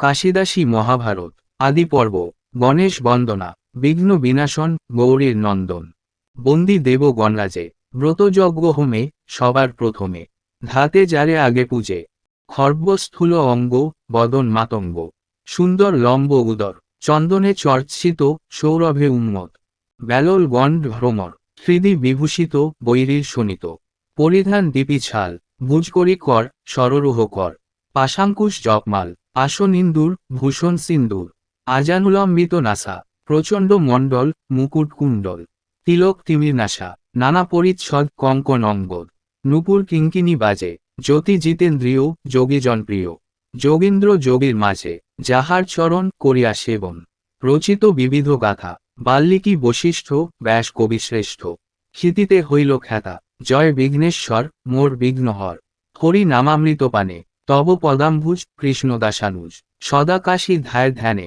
কাশিদাসী মহাভারত, আদি পর্ব, গণেশ বন্দনা, বিঘ্ন বিনাশন, গৌরীর নন্দন। বন্দি দেব গণরাজে ব্রতযজ্ঞ হোমে সবার প্রথমে। ধাতে যারে আগে পূজে। খর্বস্থূল অঙ্গ, বদন মাতঙ্গ। সুন্দর লম্ব উদর, চন্দনে চর্চিত, সৌরভে উন্মত ব্যালল গণ্ড ভ্রমর হৃদি বিভূষিত, বৈরীর শোণিত। পরিধান দীপি ছাল বুজকরি কর সররুহ কর। পাশাঙ্কুশ জপমাল। আসনিন্দুর ভূষণ সিন্দুর। আজানুলম্বিত নাসা, প্রচণ্ড মণ্ডল মুকুট কুণ্ডল তিলক তিমির নাসা, নানা পরিচ্ছদ কঙ্কন অঙ্গদ। নুপুর কিঙ্কিনি বাজে, জ্যোতি জিতেন্দ্রিয় যোগী জনপ্রিয় যোগীন্দ্র যোগীর মাঝে, যাহার চরণ করিয়া সেবন। রচিত বিবিধ গাথা, বাল্মীকি বশিষ্ঠ, ব্যাস কবিশ্রেষ্ঠ। ক্ষিতিতে হইল খ্যাতা, জয় বিঘ্নেশ্বর, মোর বিঘ্নহর। হরি নামামৃত পানে তব পদাম্বুজ কৃষ্ণদাসানুজ সদাকাশী ধ্যায় ধ্যানে।